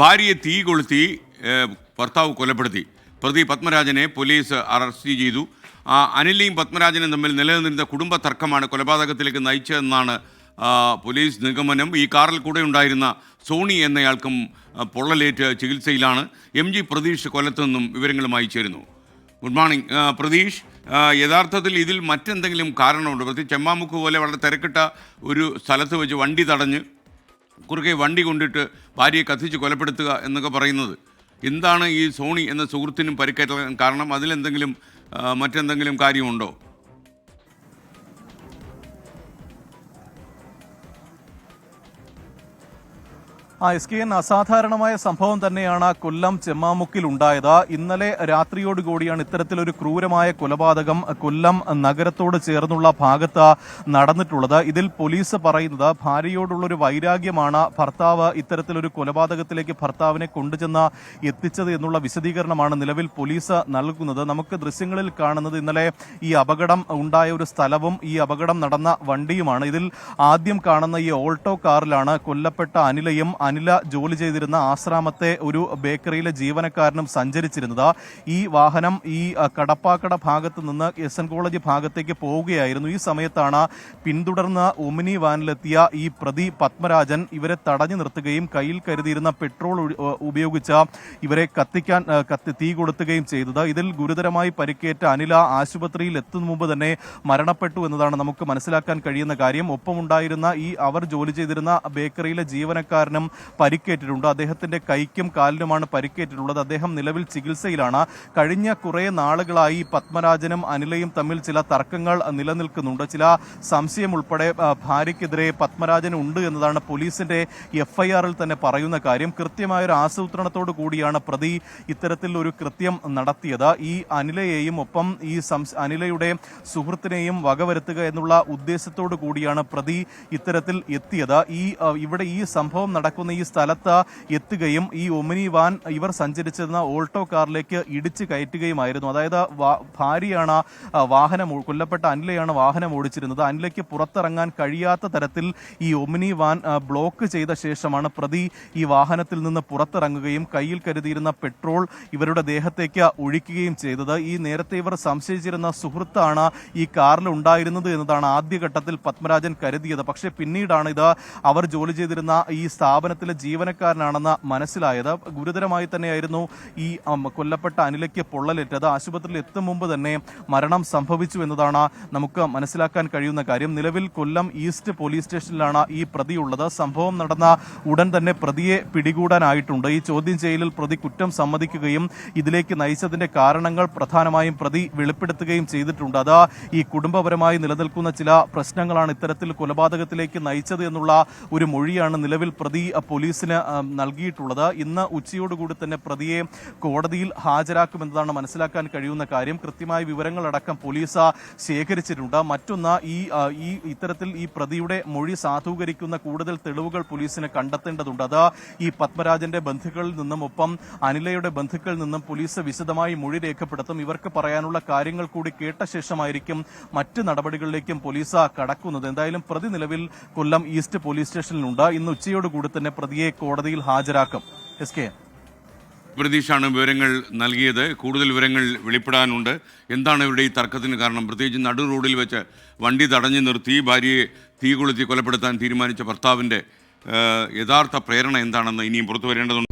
ഭാര്യയെ തീ കൊളുത്തി ഭർത്താവ് കൊലപ്പെടുത്തി. പ്രതി പത്മരാജനെ പോലീസ് അറസ്റ്റ് ചെയ്തു. അനിലിയും പത്മരാജനും തമ്മിൽ നിലനിന്നിരുന്ന കുടുംബ തർക്കമാണ് കൊലപാതകത്തിലേക്ക് നയിച്ചതെന്നാണ് പോലീസ് നിഗമനം. ഈ കാറിൽ കൂടെ ഉണ്ടായിരുന്ന സോണി എന്നയാൾക്കും പൊള്ളലേറ്റ് ചികിത്സയിലാണ്. എം ജി പ്രതീഷ് കൊലത്തുനിന്നും വിവരങ്ങളുമായി ചേരുന്നു. Good morning. പ്രതീഷ് യഥാർത്ഥത്തിൽ ഇതിൽ മറ്റെന്തെങ്കിലും കാരണമുണ്ട്? പ്രത്യേകിച്ച് ചെമ്മാമുക്ക് പോലെ വളരെ തിരക്കിട്ട ഒരു സ്ഥലത്ത് വെച്ച് വണ്ടി തടഞ്ഞ് കുറുകെ വണ്ടി കൊണ്ടിട്ട് ഭാര്യയെ കത്തിച്ച് കൊലപ്പെടുത്തുക എന്നൊക്കെ പറയുന്നത്. എന്താണ് ഈ സോണി എന്ന സുഹൃത്തിനും പരിക്കേറ്റാൻ കാരണം? അതിലെന്തെങ്കിലും മറ്റെന്തെങ്കിലും കാര്യമുണ്ടോ? ആ എസ് കെ എൻ അസാധാരണമായ സംഭവം തന്നെയാണ് കൊല്ലം ചെമ്മാമുക്കിൽ ഉണ്ടായത് ഇന്നലെ രാത്രിയോടുകൂടിയാണ് ഇത്തരത്തിലൊരു ക്രൂരമായ കൊലപാതകം കൊല്ലം നഗരത്തോട് ചേർന്നുള്ള ഭാഗത്ത് നടന്നിട്ടുള്ളത്. ഇതിൽ പോലീസ് പറയുന്നത് ഭാര്യയോടുള്ളൊരു വൈരാഗ്യമാണ് ഭർത്താവ് ഇത്തരത്തിലൊരു കൊലപാതകത്തിലേക്ക് ഭർത്താവിനെ കൊണ്ടുചെന്ന് എത്തിച്ചത് എന്നുള്ള വിശദീകരണമാണ് നിലവിൽ പോലീസ് നൽകുന്നത്. നമുക്ക് ദൃശ്യങ്ങളിൽ കാണുന്നത് ഇന്നലെ ഈ അപകടം ഉണ്ടായ ഒരു സ്ഥലവും ഈ അപകടം നടന്ന വണ്ടിയുമാണ്. ഇതിൽ ആദ്യം കാണുന്ന ഈ ഓൾട്ടോ കാറിലാണ് കൊല്ലപ്പെട്ട അനിലയും അനില ജോലി ചെയ്തിരുന്ന ആശ്രാമത്തെ ഒരു ബേക്കറിയിലെ ജീവനക്കാരനും സഞ്ചരിച്ചിരുന്നത്. ഈ വാഹനം ഈ കടപ്പാക്കട ഭാഗത്ത് നിന്ന് എസ് എൻ കോളേജ് ഭാഗത്തേക്ക് പോവുകയായിരുന്നു. ഈ സമയത്താണ് പിന്തുടർന്ന് ഒമിനി വാനിലെത്തിയ ഈ പ്രതി പത്മരാജൻ ഇവരെ തടഞ്ഞു നിർത്തുകയും കയ്യിൽ കരുതിയിരുന്ന പെട്രോൾ ഉപയോഗിച്ച ഇവരെ കത്തിക്കാൻ കത്തി തീ കൊടുത്തുകയും ചെയ്തത്. ഇതിൽ ഗുരുതരമായി പരിക്കേറ്റ അനില ആശുപത്രിയിൽ എത്തും മുമ്പ് തന്നെ മരണപ്പെട്ടു എന്നതാണ് നമുക്ക് മനസ്സിലാക്കാൻ കഴിയുന്ന കാര്യം. ഒപ്പമുണ്ടായിരുന്ന ഈ അവർ ജോലി ചെയ്തിരുന്ന ബേക്കറിയിലെ ജീവനക്കാരനും പരിക്കേറ്റിട്ടുണ്ട്. അദ്ദേഹത്തിന്റെ കൈക്കും കാലിനുമാണ് പരിക്കേറ്റിട്ടുള്ളത്. അദ്ദേഹം നിലവിൽ ചികിത്സയിലാണ്. കഴിഞ്ഞ കുറേ നാളുകളായി പത്മരാജനും അനിലയും തമ്മിൽ ചില തർക്കങ്ങൾ നിലനിൽക്കുന്നുണ്ട്. ചില സംശയം ഉൾപ്പെടെ ഭാര്യയ്ക്കെതിരെ പത്മരാജൻ ഉണ്ട് എന്നതാണ് പോലീസിന്റെ എഫ്ഐആറിൽ തന്നെ പറയുന്ന കാര്യം. കൃത്യമായ ഒരു ആസൂത്രണത്തോടു കൂടിയാണ് പ്രതി ഇത്തരത്തിൽ ഒരു കൃത്യം നടത്തിയത്. ഈ അനിലയെയും ഒപ്പം ഈ അനിലയുടെ സുഹൃത്തിനെയും വകവരുത്തുക എന്നുള്ള ഉദ്ദേശത്തോടു കൂടിയാണ് പ്രതി ഇത്തരത്തിൽ എത്തിയത്. ഈ ഇവിടെ ഈ സംഭവം നടക്കുന്ന ഈ സ്ഥലത്ത് എത്തുകയും ഈ ഒമിനി വാൻ ഇവർ സഞ്ചരിച്ചിരുന്ന ഓൾട്ടോ കാറിലേക്ക് ഇടിച്ച് കയറ്റുകയുമായിരുന്നു. അതായത് ഭാര്യയാണ് വാഹനം കൊല്ലപ്പെട്ട അനിലയാണ് വാഹനം ഓടിച്ചിരുന്നത്. അനിലയ്ക്ക് പുറത്തിറങ്ങാൻ കഴിയാത്ത തരത്തിൽ ഈ ഒമിനി വാൻ ബ്ലോക്ക് ചെയ്ത ശേഷമാണ് പ്രതി ഈ വാഹനത്തിൽ നിന്ന് പുറത്തിറങ്ങുകയും കയ്യിൽ കരുതിയിരുന്ന പെട്രോൾ ഇവരുടെ ദേഹത്തേക്ക് ഒഴിക്കുകയും ചെയ്തത്. ഈ നേരത്തെ ഇവർ സംശയിച്ചിരുന്ന സുഹൃത്താണ് ഈ കാറിൽ ഉണ്ടായിരുന്നത് എന്നതാണ് ആദ്യഘട്ടത്തിൽ പത്മരാജൻ കരുതിയത്. പക്ഷേ പിന്നീടാണ് ഇത് അവർ ജോലി ചെയ്തിരുന്ന ഈ സ്ഥാപനത്തിലെ ജീവനക്കാരനാണെന്ന് മനസ്സിലായത്. ഗുരുതരമായി തന്നെയായിരുന്നു ഈ കൊല്ലപ്പെട്ട അനിലയ്ക്ക് പൊള്ളലേറ്റത്. ആശുപത്രിയിൽ എത്തും മുമ്പ് തന്നെ മരണം സംഭവിച്ചു എന്നതാണ് നമുക്ക് മനസ്സിലാക്കാൻ കഴിയുന്ന കാര്യം. നിലവിൽ കൊല്ലം ഈസ്റ്റ് പോലീസ് സ്റ്റേഷനിലാണ് ഈ പ്രതിയുള്ളത്. സംഭവം നടന്ന ഉടൻ തന്നെ പ്രതിയെ പിടികൂടാനായിട്ടുണ്ട്. ഈ ചോദ്യം ചെയ്യലിൽ പ്രതി കുറ്റം സമ്മതിക്കുകയും ഇതിലേക്ക് നയിച്ചതിന്റെ കാരണങ്ങൾ പ്രധാനമായും പ്രതി വെളിപ്പെടുത്തുകയും ചെയ്തിട്ടുണ്ട്. അത് ഈ കുടുംബപരമായി നിലനിൽക്കുന്ന ചില പ്രശ്നങ്ങളാണ് ഇത്തരത്തിൽ കൊലപാതകത്തിലേക്ക് നയിച്ചത് എന്നുള്ള ഒരു മൊഴിയാണ് നിലവിൽ പ്രതി പോലീസിന് നൽകിയിട്ടുള്ളത്. ഇന്ന് ഉച്ചയോടുകൂടി തന്നെ പ്രതിയെ കോടതിയിൽ ഹാജരാക്കുമെന്നതാണ് മനസ്സിലാക്കാൻ കഴിയുന്ന കാര്യം. കൃത്യമായ വിവരങ്ങളടക്കം പോലീസ് ശേഖരിച്ചിട്ടുണ്ട്. മറ്റൊന്ന് ഈ ഈ ഇത്തരത്തിൽ ഈ പ്രതിയുടെ മൊഴി സാധൂകരിക്കുന്ന കൂടുതൽ തെളിവുകൾ പോലീസിന് കണ്ടെത്തേണ്ടതുണ്ട്. അത് ഈ പത്മരാജന്റെ ബന്ധുക്കളിൽ നിന്നും ഒപ്പം അനിലയുടെ ബന്ധുക്കളിൽ നിന്നും പോലീസ് വിശദമായി മൊഴി രേഖപ്പെടുത്തും. ഇവർക്ക് പറയാനുള്ള കാര്യങ്ങൾ കൂടി കേട്ട ശേഷമായിരിക്കും മറ്റ് നടപടികളിലേക്കും പോലീസ് കടക്കുന്നത്. എന്തായാലും പ്രതി നിലവിൽ കൊല്ലം ഈസ്റ്റ് പോലീസ് സ്റ്റേഷനിലുണ്ട്. ഇന്ന് ഉച്ചയോടുകൂടി തന്നെ പ്രതിയെ കോടതിയിൽ ഹാജരാക്കും. എസ് കെ പ്രതീഷാണ് വിവരങ്ങൾ നൽകിയത്. കൂടുതൽ വിവരങ്ങൾ വെളിപ്പെടാനുണ്ട്. എന്താണ് ഇവരുടെ ഈ തർക്കത്തിന് കാരണം? പ്രത്യേകിച്ച് നടു റോഡിൽ വെച്ച് വണ്ടി തടഞ്ഞു നിർത്തി ഭാര്യയെ തീ കൊളുത്തി കൊലപ്പെടുത്താൻ തീരുമാനിച്ച ഭർത്താവിന്റെ യഥാർത്ഥ പ്രേരണ എന്താണെന്ന് ഇനിയും പുറത്തു വരേണ്ടതുണ്ട്.